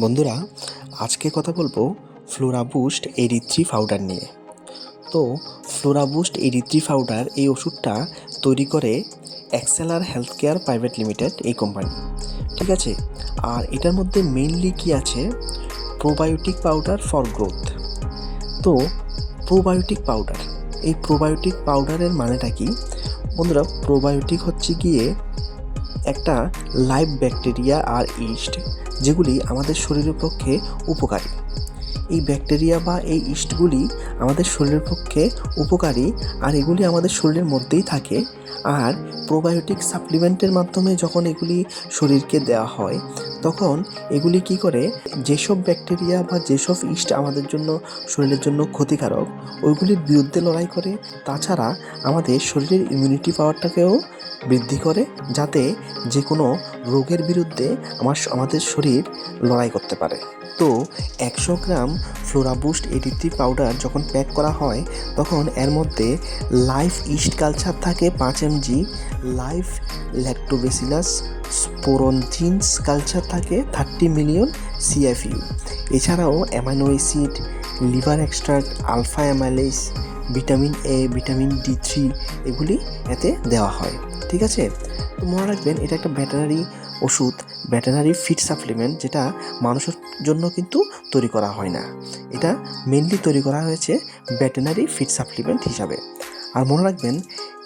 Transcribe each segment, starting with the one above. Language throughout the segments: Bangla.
বন্ধুরা, আজকে কথা বলব Flora boost AD three powder নিয়ে। তো, Flora boost AD three powder এই ওষুধটা তৈরি করে Excelar health care private limited এই কোম্পানি। ঠিক আছে? আর এটার মধ্যে মেইনলি কি আছে? Probiotic powder for growth. তো, প্রোবায়োটিক পাউডার। এই প্রোবায়োটিক পাউডারের মানেটা কি? বন্ধুরা, প্রোবায়োটিক হচ্ছে গিয়ে একটা লাইভ ব্যাকটেরিয়া আর ইস্ট। যেগুলি আমাদের শরীরের পক্ষে উপকারী। এই ব্যাকটেরিয়া বা এই ইস্টগুলি আমাদের শরীরের পক্ষে উপকারী, আর এগুলি আমাদের শরীরের মধ্যেই থাকে। আর প্রোবায়োটিক সাপ্লিমেন্টের মাধ্যমে যখন এগুলি শরীরকে দেওয়া হয়, তখন এগুলি কি করে? যেসব ব্যাকটেরিয়া বা যেসব ইস্ট আমাদের জন্য, শরীরের জন্য ক্ষতিকারক, ওইগুলির বিরুদ্ধে লড়াই করে। তাছাড়া আমাদের শরীরের ইমিউনিটি পাওয়ারটাকেও বৃদ্ধি করে, যাতে যে কোনো রোগের বিরুদ্ধে আমার আমাদের শরীর লড়াই করতে পারে। তো একশো গ্রাম ফ্লোরাবুস্ট এডিথি পাউডার যখন প্যাক করা হয়, তখন এর মধ্যে লাইফ ইস্ট কালচার থাকে পাঁচ MG, live lactobacillus sporogenes culture থাকে থার্টি মিলিয়ন সিএফইউ। এছাড়াও amino acid liver extract, alpha amylase, vitamin A, vitamin D three এগুলি এতে দেওয়া হয়। ঠিক আছে? তো মনে রাখবেন এটা একটা ভেটেনারি ওষুধ ভেটেনারি ফিড সাপ্লিমেন্ট যেটা মানুষের জন্য কিন্তু তৈরি করা হয় না। এটা মেনলি তৈরি করা হয়েছে ভেটেনারি ফিড সাপ্লিমেন্ট হিসাবে। আর মনে রাখবেন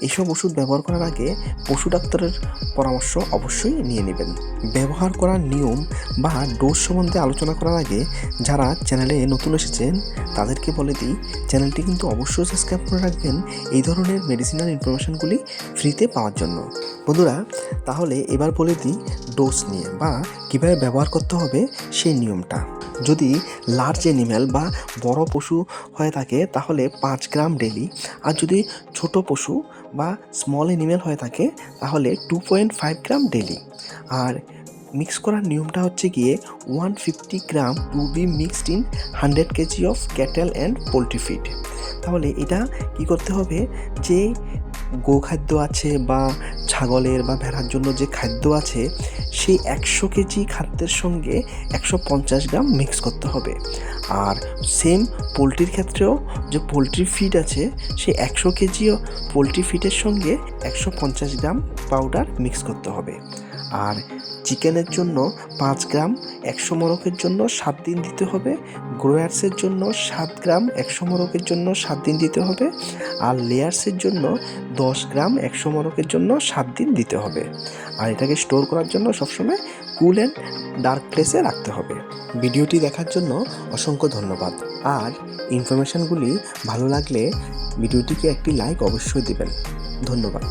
এইসব ওষুধ ব্যবহার করার আগে পশু ডাক্তারের পরামর্শ অবশ্যই নিয়ে নেবেন। ব্যবহার করার নিয়ম বা ডোজ সম্বন্ধে আলোচনা করার আগে যারা চ্যানেলে নতুন এসেছেন, তাদেরকে বলে দিই, চ্যানেলটি কিন্তু অবশ্যই সাবস্ক্রাইব করে রাখবেন এই ধরনের মেডিসিনাল ইনফরমেশনগুলি ফ্রিতে পাওয়ার জন্য। বন্ধুরা, তাহলে এবার বলে দিই, ডোজ নিয়ে বা কীভাবে ব্যবহার করতে হবে সেই নিয়মটা। যদি লার্জ অ্যানিম্যাল বা বড় পশু হয়ে থাকে, তাহলে পাঁচ গ্রাম ডেলি। আর যদি ছোট পশু বা স্মল এনিম্যাল হয়ে থাকে, তাহলে two point five gram daily. আর মিক্স করার নিয়মটা হচ্ছে গিয়ে one fifty gram to be mixed in hundred KG of cattle and poultry feed তাহলে এটা কি করতে হবে? যে গোখাদ্য আছে বা ছাগলের বা ভেড়ার জন্য যে খাদ্য আছে, সেই একশো কেজি খাদ্যের সঙ্গে একশো পঞ্চাশ গ্রাম মিক্স করতে হবে। আর সেম পোলট্রির ক্ষেত্রেও যে পোলট্রি ফিড আছে সেই একশো কেজিও পোলট্রি ফিডের সঙ্গে একশো পঞ্চাশ গ্রাম পাউডার মিক্স করতে হবে। আর চিকেনের জন্য পাঁচ গ্রাম, একশো মোরকের জন্য সাত দিন দিতে হবে। গ্রোয়ার্সের জন্য সাত গ্রাম, একশো মোরকের জন্য সাত দিন দিতে হবে। আর লেয়ার্সের জন্য দশ গ্রাম, একশো মোরকের জন্য সাত দিন দিতে হবে। আর এটাকে স্টোর করার জন্য সবসময় কুল অ্যান্ড ডার্ক প্লেসে রাখতে হবে। ভিডিওটি দেখার জন্য অসংখ্য ধন্যবাদ। আর ইনফরমেশানগুলি ভালো লাগলে ভিডিওটিকে একটি লাইক অবশ্যই দেবেন। ধন্যবাদ।